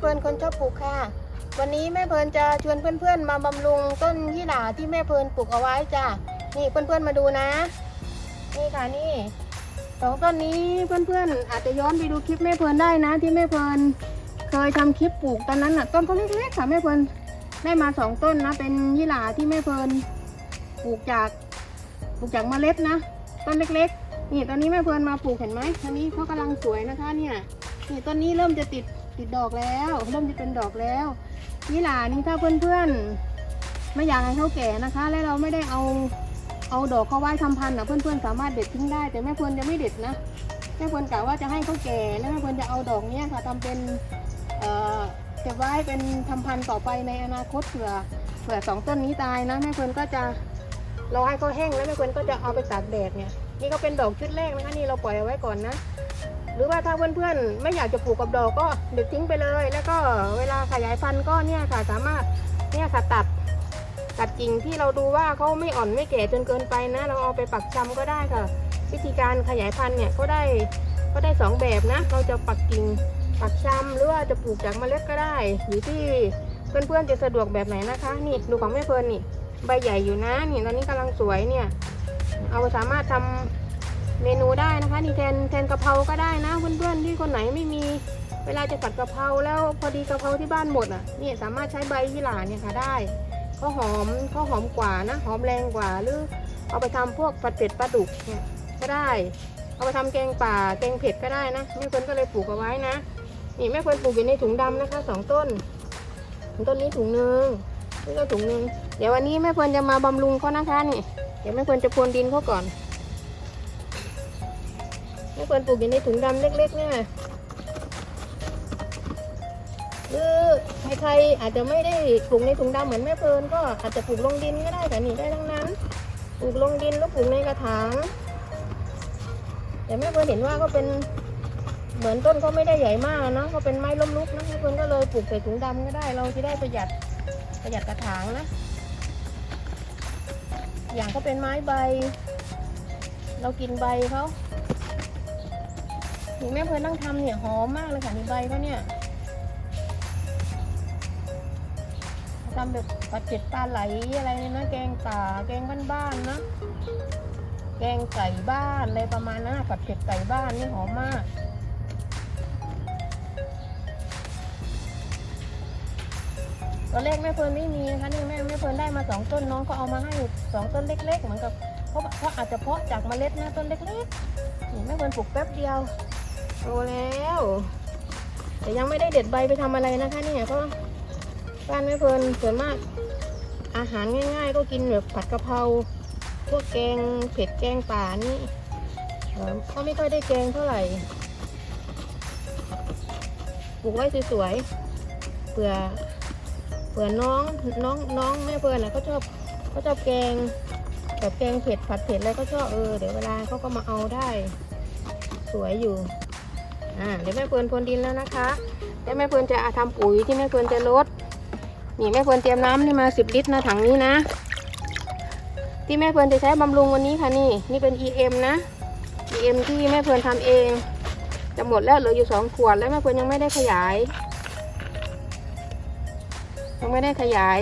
เพลินคนชอบปลูกค่ะ วันนี้แม่เพลินจะชวนเพื่อนๆ มาบำรุงต้นยี่หร่าที่แม่เพลินปลูกเอาไว้จ้ะนี่เพื่อนๆมาดูนะ นี่ค่ะนี่สองต้นนี้เพื่อนๆ อาจจะย้อนไปดูคลิปแม่เพลินได้นะ ที่แม่เพลินเคยทำคลิปปลูกตอนนั้นน่ะต้นก็เล็กๆค่ะแม่เพลินได้มาสองต้นนะ เป็นยี่หร่าที่แม่เพลินปลูกจากปลูกจากเมล็ดนะ ต้นเล็กๆ นี่ตอนนี้แม่เพลินมาปลูกเห็นไหมตอนนี้เขากำลังสวยนะคะเนี่ยนี่ต้นนี้เริ่มจะติด ติดดอกแล้วเริ่มจะเป็นดอกแล้วยี่หร่านี่ถ้าเพื่อนๆไม่อยากให้เขาแก่นะคะ และเราไม่ได้เอาเอาดอกเขาไว้ทำพันธุ์นะเพื่อนๆสามารถเด็ดทิ้งได้ แต่แม่เพลินจะไม่เด็ดนะแม่เพลินกะว่าจะให้เขาแก่แล้วแม่เพลินจะเอาดอกเนี้ยค่ะทำเป็นเอ่อเก็บไว้เป็นทำพันธุ์ต่อไปในอนาคตเผื่อเผื่อสองต้นนี้ตายนะแม่เพลินก็จะรอให้เขาแห้งแล้วแม่เพลินก็จะเอาไปตากแดดเนี่ยนี่ก็เป็นดอกชุดแรกนะคะนี่เราปล่อยเอาไว้ก่อนนะ หรือว่าถ้าเพื่อนๆไม่อยากจะปลูกกับดอกก็เด็ดทิ้งไปเลย แล้วก็เวลาขยายพันธุ์ก็เนี่ยค่ะสามารถเนี่ยค่ะตัดตัดกิ่งที่เราดูว่าเขาไม่อ่อนไม่แก่จนเกินไปนะ เราเอาไปปักชำก็ได้ค่ะ วิธีการขยายพันธุ์เนี่ยก็ได้ก็ได้สองแบบนะ เราจะปักกิ่งปักชำหรือว่าจะปลูกจากเมล็ดก็ได้อยู่ที่เพื่อนๆจะสะดวกแบบไหนนะคะ นี่ดูของแม่เพลินนี่ใบใหญ่อยู่นะนี่ตอนนี้กำลังสวยเนี่ย เอาสามารถทำ เมนูได้นะคะนี่แทนแทนกะเพราก็ได้นะ เพื่อนๆที่คนไหนไม่มีเวลาจะผัดกะเพราแล้วพอดีกะเพราที่บ้านหมดอะนี่สามารถใช้ใบยี่หร่าเนี่ยค่ะได้เขาหอมเขาหอมกว่านะ หอมแรงกว่าหรือเอาไปทำพวกผัดเผ็ดปลาดุกเนี่ยก็ได้ เอาไปทำแกงป่าแกงเผ็ดก็ได้นะแม่เฟิร์นก็เลยปลูกเอาไว้นะนี่แม่เฟิร์นปลูกอยู่ในถุงดำนะคะสองต้นต้นนี้ถุงหนึ่งนี่ก็ถุงหนึ่งเดี๋ยววันนี้แม่เฟิร์นจะมาบำรุงเขานะคะนี่เดี๋ยวแม่เฟิร์นจะพรวนดินเขาก่อน ไม่ควรปลูกอยู่ในถุงดำเล็กๆเนี่ยหรือใครๆอาจจะไม่ได้ปลูกในถุงดำเหมือนแม่เพลินก็อาจจะปลูกลงดินก็ได้ค่ะนี่ได้ทั้งนั้น ปลูกลงดินแล้วปลูกในกระถางแต่แม่เพลินเห็นว่าก็เป็นเหมือนต้นเขาไม่ได้ใหญ่มากนะก็เป็นไม้ล้มลุกนะแม่เพลินก็เลยปลูกใส่ถุงดำก็ได้ เราจะได้ประหยัดประหยัดกระถางนะ อย่างก็เป็นไม้ใบ เรากินใบเขา นี่แม่เพลินนั่งทำเนี่ยหอมมากเลยค่ะนี่ใบเขาเนี่ยทำแบบผัดเผ็ดปลาไหลอะไรเนี่ยนะแกงป่าแกงบ้านๆนะแกงไก่บ้านอะไรประมาณนั้นผัดเผ็ดไก่บ้านนี่หอมมากตอนแรกแม่เพลินไม่มีนะคะนี่แม่แม่เพลินได้มาสองต้นน้องก็เอามาให้สองต้นเล็ก ๆ เหมือนกับเพราะเพราะอาจจะเพาะจากเมล็ดนะต้นเล็กๆนี่แม่เพลินปลูกแป๊บเดียว โตแล้ว แต่ยังไม่ได้เด็ดใบไปทำอะไรนะคะเนี่ยเพราะบ้านแม่เพลินส่วนมาก อาหารง่าย ๆ ก็กินแบบผัดกะเพราพวกแกงเผ็ดแกงป่านี่เอ่อเขาไม่ค่อยได้แกงเท่าไหร่ปลูกไว้สวยๆเผื่อเผื่อน้องน้องน้องแม่เพลินอะเขาชอบเขาชอบแกงแบบแกงเผ็ดผัดเผ็ดอะไรก็ชอบเออเดี๋ยวเวลาเขาก็มาเอาได้ สวยอยู่ อ่าเดี๋ยวแม่เฟิร์นพรวนดินแล้วนะคะแล้วแม่เฟิร์นจะทำปุ๋ยที่แม่เฟิร์นจะลดนี่แม่เฟิร์นเตรียมน้ำนี่มาสิบลิตรนะถังนี้นะ ที่แม่เฟิร์นจะใช้บำรุงวันนี้ค่ะนี่นี่เป็น EM นะ EM ที่แม่เฟิร์นทำเอง จะหมดแล้วเหลืออยู่สองขวดแล้วแม่เฟิร์นยังไม่ได้ขยายยังไม่ได้ขยาย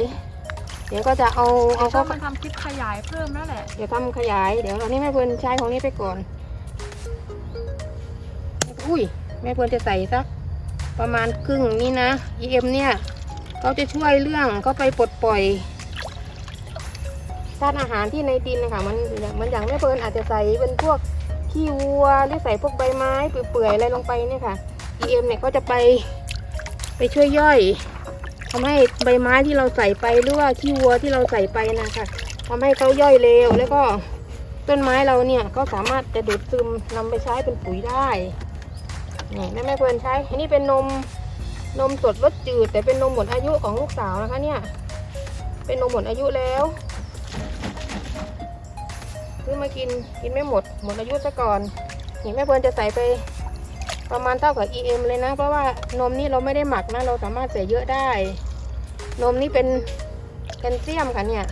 เดี๋ยวก็จะเอาเอาก็เข้ามาทำคลิปขยายเพิ่มแล้วแหละ เดี๋ยวทำขยาย เดี๋ยวตอนนี้แม่เฟิร์นใช้ของนี้ไปก่อน อุ้ยแม่เฟิร์นจะใส่สักประมาณครึ่งนี้นะ EM เนี่ยเขาจะช่วยเรื่องเขาไปปลดปล่อยธาตุอาหารที่ในดินนะคะมันมันอย่างแม่เฟินอาจจะใส่เป็นพวกขี้วัวหรือใส่พวกใบไม้เปื่อยๆอะไรลงไปเนี่ยค่ะ EM เนี่ยเขาจะไปไปช่วยย่อยทำให้ใบไม้ที่เราใส่ไปหรือว่าขี้วัวที่เราใส่ไปนะคะทำให้เขาย่อยเร็วแล้วก็ต้นไม้เราเนี่ยก็สามารถจะดูดซึมนำไปใช้เป็นปุ๋ยได้ นี่แม่แม่เพื่อนใช้ อันนี้เป็นนมนมสดรสจืด แต่เป็นนมหมดอายุของลูกสาวนะคะเนี่ย เป็นนมหมดอายุแล้วซื้อมากินกินไม่หมดหมดอายุซะก่อนนี่แม่เพื่อนจะใส่ไปประมาณเท่ากับ EM เลยนะ เพราะว่านมนี่เราไม่ได้หมักนะ เราสามารถใส่เยอะได้ นมนี่เป็นแคลเซียมค่ะเนี่ย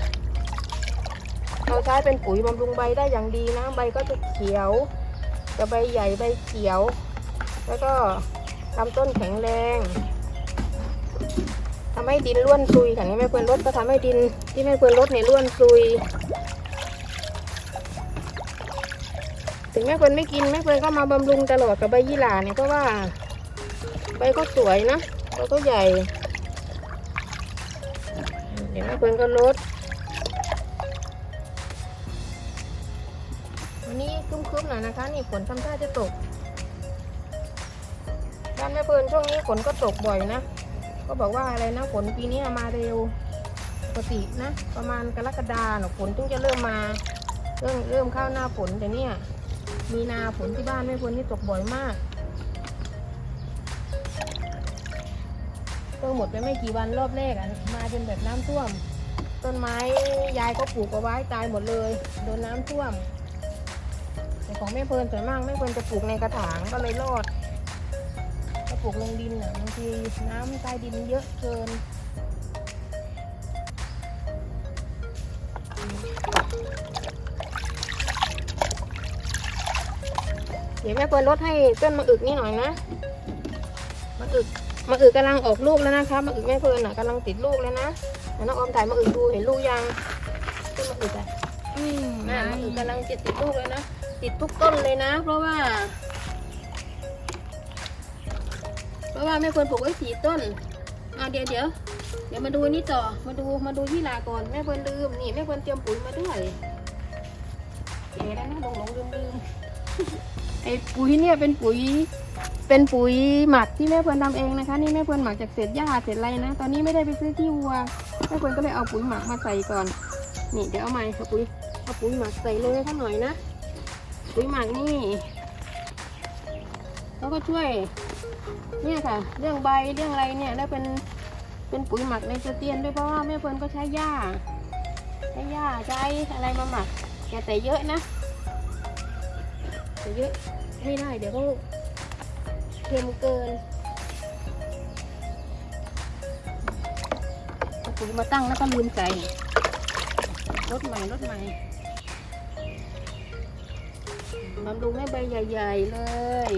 เราใช้เป็นปุ๋ยบำรุงใบได้อย่างดีนะ ใบก็จะเขียวจะใบใหญ่ใบเขียว แล้วก็ลำต้นแข็งแรงทำให้ดินร่วนซุยค่ะนี่แม่เพื่อนลดก็ทำให้ดินที่แม่เพื่อนลดเนี่ยร่วนซุย ถึงแม่เพื่อนไม่กินแม่เพื่อนก็มาบำรุงตลอดกับใบยี่หร่าเนี่ยเพราะว่าใบก็สวยนะใบก็ใหญ่เดี๋ยวแม่เพื่อนก็ลดวันนี้ครึ้มๆหน่อยนะคะ นี่ฝนทำท่าจะตกานแม่เพื่อนช่วงนี้ฝนก็ตกบ่อยนะ ก็บอกว่าอะไรนะฝนปีนี้มาเร็วปกตินะ ประมาณกรกฎาเนฝนถึงจะเริ่มมาเริ่มเริ่มเข้าหน้าฝนแต่เนี่ย มีนาฝนที่บ้านแม่เพื่อนนี่ตกบ่อยมากเพิ่งหมดไปไม่กี่วันรอบแรกอะมาจนแบบน้ำท่วม ต้นไม้ยายก็ปลูกเอาไว้ตายหมดเลย โดนน้ำท่วมแต่ของแม่เพลินส่วนมากแม่เพลินจะปลูกในกระถางก็เลยรอด ปลูกลงดินอะบางทีน้ำใต้ดินเยอะเกินเดี๋ยวแม่เพลินลดให้ต้นมะอึกนี่หน่อยนะมะอึกมะอึกกำลังออกลูกแล้วนะคะมะอึกแม่เพลินอะกำลังติดลูกแล้วนะน้องออมถ่ายมะอึกดูเห็นลูกยังต้นมะอึกอะอืมแม่มันกำลังจะติดลูกแล้วนะติดทุกต้นเลยนะ เพราะว่า เพราะว่าแม่เฟิร์นปลูกไว้สี่ต้นอ่าเดี๋ยวเดี๋ยวเดี๋ยวมาดูนี่ต่อมาดูมาดูยี่หร่าก่อนแม่เฟิร์นลืมนี่แม่เฟิร์นเตรียมปุ๋ยมาด้วยเอ๋แล้วนะหลงหลงลืมลืมไอ้ปุ๋ยเนี่ยเป็นปุ๋ยเป็นปุ๋ยหมักที่แม่เฟิร์นทำเองนะคะ นี่แม่เฟิร์นหมักจากเศษหญ้าเศษไรนะ ตอนนี้ไม่ได้ไปซื้อที่วัวแม่เฟิร์นก็เลยเอาปุ๋ยหมักมาใส่ก่อน นี่เดี๋ยวเอาใหม่เอาปุ๋ยเอาปุ๋ยหมักใส่เลยเขาหน่อยนะ ปุ๋ยหมักนี่เขาก็ช่วย เนี่ยค่ะ เรื่องใบเรื่องอะไรเนี่ยแล้วเป็นเป็นปุ๋ยหมักในสเตียนด้วยเพราะว่าแม่เฟิร์นก็ใช้หญ้าใช้หญ้าใช้อะไรมาหมักอย่าแต่เยอะนะแต่เยอะไม่ได้เดี๋ยวเขาเค็มเกินปุ๋ยมาตั้งแล้วก็ลืมใส่รถใหม่รถใหม่บำรุงให้ใบใหญ่ ๆ เลย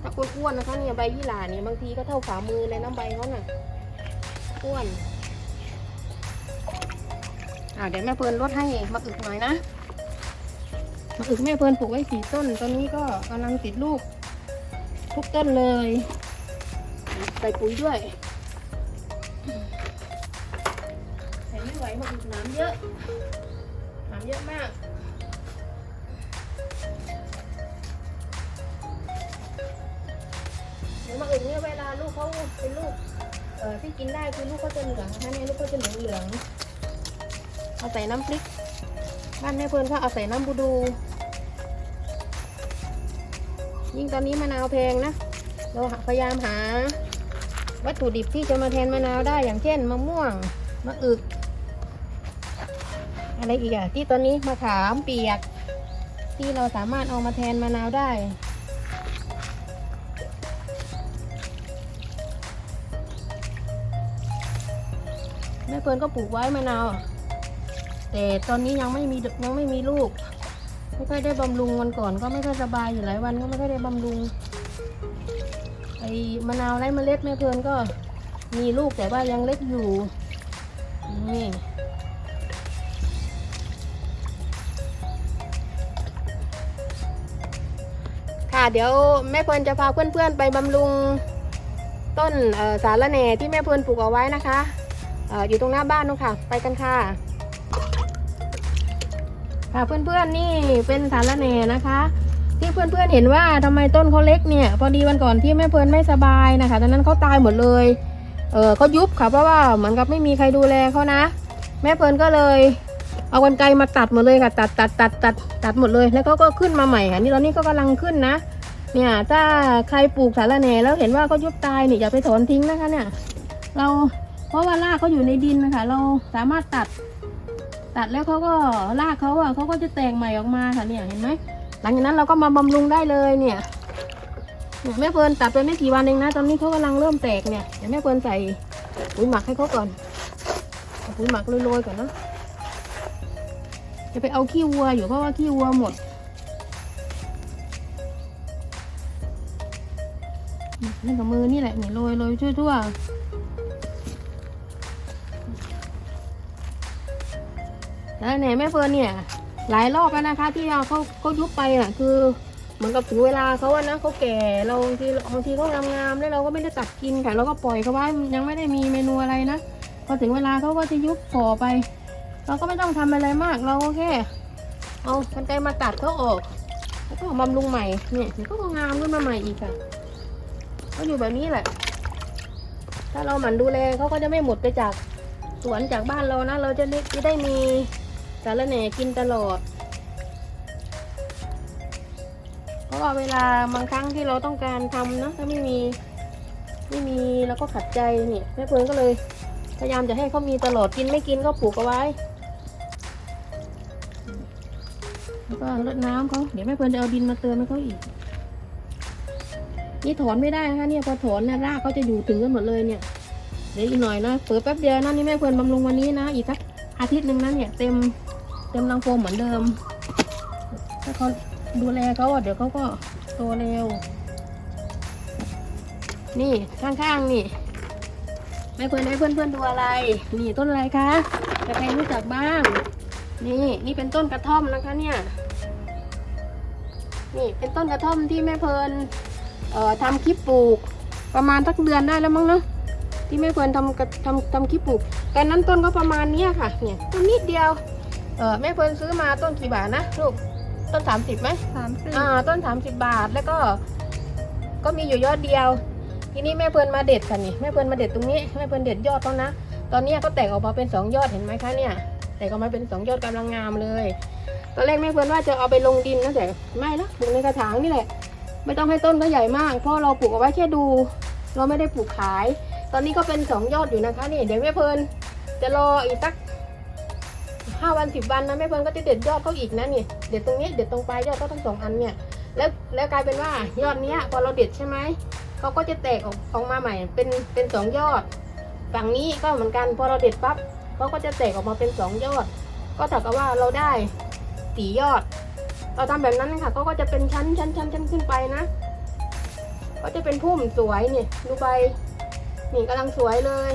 ถ้าอ้วนๆนะคะเนี่ยใบยี่หร่าเนี่ยบางทีก็เท่าฝ่ามือเลยนะใบเขาน่ะอ้วนอ่าเดี๋ยวแม่เพลินลดให้มาอึกหน่อยนะมาอึกแม่เพลินปลูกไว้สี่ต้นตอนนี้ก็กำลังติดลูกทุกต้นเลย ใส่ปุ๋ยด้วยใส่ไม่ไหวมาอึกน้ำเยอะน้ำเยอะมาก เดี๋ยวมาอื่นเนี่ยเวลาลูกเขาเป็นลูกเอ่อที่กินได้คือลูกเขาจะเหลืองนะเนี่ยลูกเขาจะเหลืองเหลืองเอาใส่น้ำพริก บ้านแม่เพื่อนก็เอาใส่น้ำบูดู ยิ่งตอนนี้มะนาวแพงนะเราพยายามหา วัตถุดิบที่จะมาแทนมะนาวได้อย่างเช่นมะม่วงมะอึก อะไรอีกอะที่ตอนนี้มะขามเปียก ที่เราสามารถเอามาแทนมะนาวได้ เฟิร์นก็ปลูกไว้มะนาว แต่ตอนนี้ยังไม่มียังไม่มีลูก ไม่ค่อยได้บำรุงวันก่อนก็ไม่ค่อยสบายอยู่หลายวันก็ไม่ค่อยได้บำรุง ไอ้มะนาวไร้เมล็ดแม่เฟิร์นก็มีลูกแต่ว่ายังเล็กอยู่ นี่ค่ะเดี๋ยวแม่เฟินจะพาเพื่อนๆไปบำรุงต้นสาระแหน่ที่แม่เฟินปลูกเอาไว้นะคะ อยู่ตรงหน้าบ้านนู่นค่ะ ไปกันค่ะ ค่ะเพื่อนๆนี่เป็นสารแหน่นะคะ ที่เพื่อนๆเห็นว่าทำไมต้นเขาเล็กเนี่ย พอดีวันก่อนที่แม่เพื่อนไม่สบายนะคะตอนนั้นเขาตายหมดเลยเออเขายุบค่ะเพราะว่าเหมือนกับไม่มีใครดูแลเขานะ แม่เพื่อนก็เลยเอากันไกรมาตัดหมดเลยค่ะ ตัดตัดตัดตัดตัดหมดเลยแล้วเขาก็ขึ้นมาใหม่ค่ะนี่ตอนนี้ก็กำลังขึ้นนะ เนี่ยถ้าใครปลูกสารแหน่แล้วเห็นว่าเขายุบตายเนี่ยอย่าไปถอนทิ้งนะคะเนี่ย เรา เพราะว่ารากเขาอยู่ในดินนะคะเราสามารถตัด ตัดแล้วเขาก็รากเขาอะเขาก็จะแตกใหม่ออกมาค่ะเนี่ยเห็นไหมหลังจากนั้นเราก็มาบำรุงได้เลยเนี่ยเนี่ยแม่เฟิร์นตัดไปไม่กี่วันเองนะ ตอนนี้เขากำลังเริ่มแตกเนี่ยเดี๋ยวแม่เฟิร์นใส่ปุ๋ยหมักให้เขาก่อนปุ๋ยหมักโรยๆก่อนเนาะจะไปเอาขี้วัวอยู่เพราะว่าขี้วัวหมดนี่กับมือนี่แหละเนี่ยโรยโรยทั่วๆ แล้วเนี่ยแม่เฟิร์นเนี่ย หลายรอบแล้วนะคะ ที่เอาเขาเขายุบไปอะคือเหมือนกับถึงเวลาเขาอะนะเขาแก่เราบางทีบางทีเขางามๆแล้วเราก็ไม่ได้ตัดกินค่ะเราก็ปล่อยเขาไว้ยังไม่ได้มีเมนูอะไรนะพอถึงเวลาเขาก็จะยุบฝ่อไป เราก็ไม่ต้องทำอะไรมากเราก็แค่เอากันไกมาตัดเขาออก แล้วก็บำรุงใหม่เนี่ยเดี๋ยวก็งามขึ้นมาใหม่อีกค่ะเขาอยู่แบบนี้แหละ ถ้าเราหมั่นดูแลเขาก็จะไม่หมดไปจากสวนจากบ้านเรานะ เราจะได้จะได้มี สารแหน่กินตลอด เพราะว่าเวลาบางครั้งที่เราต้องการทำนะถ้าไม่มีไม่มีเราก็ขัดใจนี่แม่เพิร์นก็เลยพยายามจะให้เขามีตลอดกินไม่กินก็ปลูกเอาไว้ แล้วก็รดน้ำเขาเดี๋ยวแม่เพิร์นจะเอาดินมาเติมให้เขาอีก นี่ถอนไม่ได้นะคะเนี่ยพอถอนเนี่ยรากเขาจะอยู่ถึงกันหมดเลยเนี่ยเดี๋ยวอีกหน่อยนะเปิดแป๊บเดียวนะนี่แม่เพิร์นบำรุงวันนี้นะ อีกสักอาทิตย์หนึ่งนะเนี่ยเต็ม เต็มรังโฟมเหมือนเดิม ถ้าเขาดูแลเขาอะเดี๋ยวเขาก็โตเร็ว นี่ข้างๆนี่แม่เพื่อนให้เพื่อนๆดูอะไร นี่ต้นอะไรคะใครรู้จักบ้าง นี่นี่เป็นต้นกระท่อมนะคะเนี่ย นี่เป็นต้นกระท่อมที่แม่เพลินเอ่อทำคลิปปลูกประมาณสักเดือนได้แล้วมั้งเนอะที่แม่เพลินทำกระทำทำคลิปปลูกตอนนั้นต้นก็ประมาณเนี้ยค่ะ เนี่ยต้นนิดเดียว เออแม่เพลินซื้อมาต้นกี่บาทนะลูกต้นสามสิบไหมสามสิบอ่าต้นสามสิบบาทแล้วก็ ก็มีอยู่ยอดเดียว ทีนี้แม่เพลินมาเด็ดค่ะนี่แม่เพลินมาเด็ดตรงนี้แม่เพลินเด็ดยอดเขานะตอนนี้ก็แตกออกมาเป็นสองยอดเห็นไหมคะเนี่ย แตกออกมาเป็นสองยอดกำลังงามเลย ตอนแรกแม่เพลินว่าจะเอาไปลงดินนะแต่ไม่ละปลูกในกระถางนี่แหละ ไม่ต้องให้ต้นเขาใหญ่มากเพราะเราปลูกเอาไว้แค่ดู เราไม่ได้ปลูกขาย ตอนนี้ก็เป็นสองยอดอยู่นะคะนี่เดี๋ยวแม่เพลินจะรออีกสัก ห้าวันสิบวันนะแม่เพลินก็จะเด็ดยอดเขาอีกนะนี่เด็ดตรงนี้เด็ดตรงปลายยอดเขาทั้งสองอันเนี่ยแล้วแล้วกลายเป็นว่ายอดเนี้ยพอเราเด็ดใช่ไหมเขาก็จะแตกออกออกมาใหม่เป็นเป็นสองยอด ฝั่งนี้ก็เหมือนกันพอเราเด็ดปั๊บเขาก็จะแตกออกมาเป็นสองยอด ก็เท่ากับว่าเราได้สี่ยอดเราทำแบบนั้นค่ะเขาก็จะเป็นชั้นชั้นชั้นชั้นขึ้นไปนะก็จะเป็นพุ่มสวยนี่ดูใบนี่กำลังสวยเลย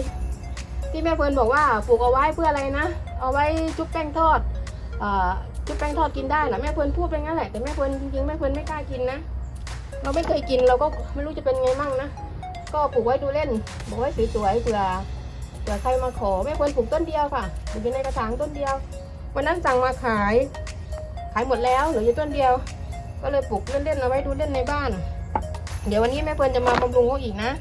ที่แม่เพลินบอกว่าปลูกเอาไว้เพื่ออะไรนะ เอาไว้จุ๊บแป้งทอดจุ๊บแป้งทอดกินได้เหรอแม่เพลินพูดไปงั้นแหละแต่แม่เพลินจริงๆแม่เพลินไม่กล้ากินนะเราไม่เคยกินเราก็ไม่รู้จะเป็นไงมั่งนะก็ปลูกไว้ดูเล่นบอกไว้สวยๆเผื่อเผื่อใครมาขอแม่ควรปลูกต้นเดียวค่ะปลูกอยู่ในกระถางต้นเดียว วันนั้นสั่งมาขาย ขายหมดแล้วเหลืออยู่ต้นเดียว ก็เลยปลูกเล่นๆเอาไว้ดูเล่นในบ้าน เดี๋ยววันนี้แม่เพื่อนจะมาบำรุงเขาอีกนะ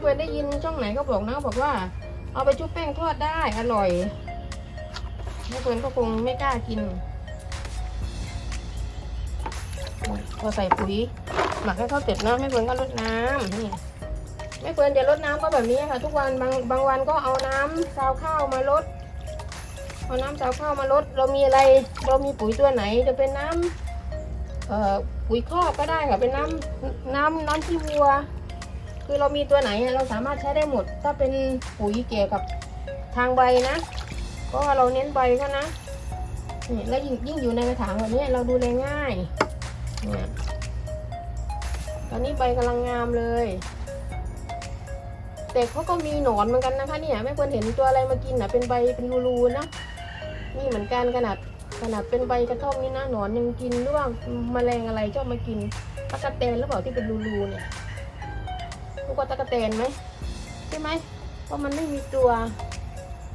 เพื่อนได้ยินช่องไหนก็บอกนะบอกว่า เอาไปชุบแป้งทอดได้อร่อยแม่เพื่อนก็คงไม่กล้ากินพอใส่ปุ๋ยหมักให้เข้าเสร็จนะแม่เฟิร์นก็รดน้ำนี่แม่เฟิร์นจะรดน้ำก็แบบนี้ค่ะ ทุกวันบางบางวันก็เอาน้ำซาวข้าวมาลดเอาน้ำซาวข้าวมาลด เรามีอะไร เรามีปุ๋ยตัวไหนจะเป็นน้ำเอ่อปุ๋ยคอกก็ได้ค่ะเป็นน้ำน้ำน้ำที่วัว คือเรามีตัวไหนเราสามารถใช้ได้หมด ถ้าเป็นปุ๋ยเกี่ยวกับทางใบนะ เพราะว่าเราเน้นใบเขานะนี่แล้วยิ่งยิ่งอยู่ในกระถางแบบนี้เราดูแลง่ายเนี่ยตอนนี้ใบกำลังงามเลยแต่เขาก็มีหนอนเหมือนกันนะคะเนี่ยไม่ควรเห็นตัวอะไรมากินนะเป็นใบเป็นรูๆนะนี่เหมือนกันขนาดขนาดเป็นใบกระท่อมนี่นะหนอนยังกินหรือว่าแมลงอะไรชอบมากินตะกะแตนหรือเปล่าที่เป็นรูๆเนี่ย รู้ว่าตะกะแตนไหมใช่ไหมเพราะมันไม่มีตัว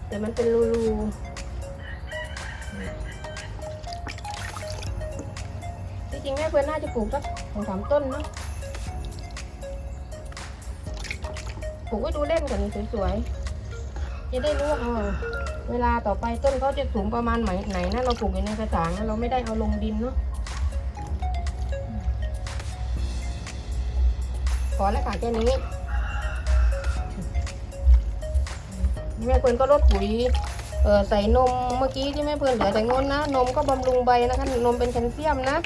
แต่มันเป็นรูๆจริงๆแม่เพื่อนน่าจะปลูกสักสองสามต้นเนาะปลูกไว้ดูเล่นกันสวยๆ จะได้รู้ว่าเออเวลาต่อไปต้นเขาจะสูงประมาณไหนไหนนะเราปลูกอยู่ในกระถางนะเราไม่ได้เอาลงดินเนาะ พอแล้วค่ะแค่นี้แม่เพื่อนก็ลดปุ๋ยเออใส่นมเมื่อกี้ที่แม่เพื่อนเหลือแต่งนนะ นมก็บำรุงใบนะคะนมเป็นแคลเซียมนะ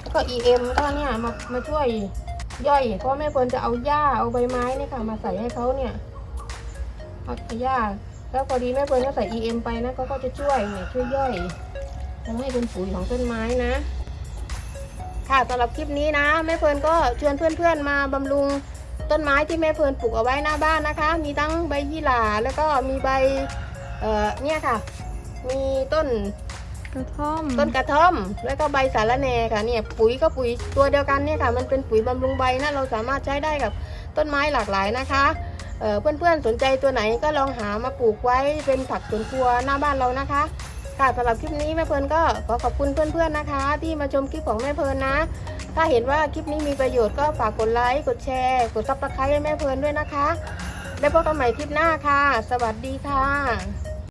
แล้วก็ EM ก็เนี่ยมามาช่วยย่อย เพราะแม่เฟิร์นจะเอาหญ้าเอาใบไม้นี่ค่ะ มาใส่ให้เขาเนี่ยผักหญ้าแล้วพอดีแม่เฟิร์นก็ใส่ EM ไปนะเขาก็จะช่วยเนี่ยช่วยย่อยทำให้เป็นปุ๋ยของต้นไม้นะ ค่ะสำหรับคลิปนี้นะแม่เฟิร์นก็ชวนเพื่อนๆมาบำรุงต้นไม้ที่แม่เพลินปลูกเอาไว้หน้าบ้านนะคะ มีทั้งใบยี่หร่าแล้วก็มีใบเอ่อเนี่ยค่ะ มีต้นกระท่อมต้นกระท่อม แล้วก็ใบสาระแหน่ค่ะเนี่ยปุ๋ยก็ปุ๋ยตัวเดียวกันเนี่ยค่ะมันเป็นปุ๋ยบำรุงใบนะเราสามารถใช้ได้กับต้นไม้หลากหลายนะคะเอ่อเพื่อนๆสนใจตัวไหนก็ลองหามาปลูกไว้เป็นผักสวนครัวหน้าบ้านเรานะคะ ค่ะสำหรับคลิปนี้แม่เพลินก็ขอขอบคุณเพื่อนๆนะคะ ที่มาชมคลิปของแม่เพลินนะ ถ้าเห็นว่าคลิปนี้มีประโยชน์ก็ฝากกดไลค์กดแชร์ กดซับสไครต์ให้แม่เพลินด้วยนะคะ แล้วพบกันใหม่คลิปหน้าค่ะ สวัสดีค่ะ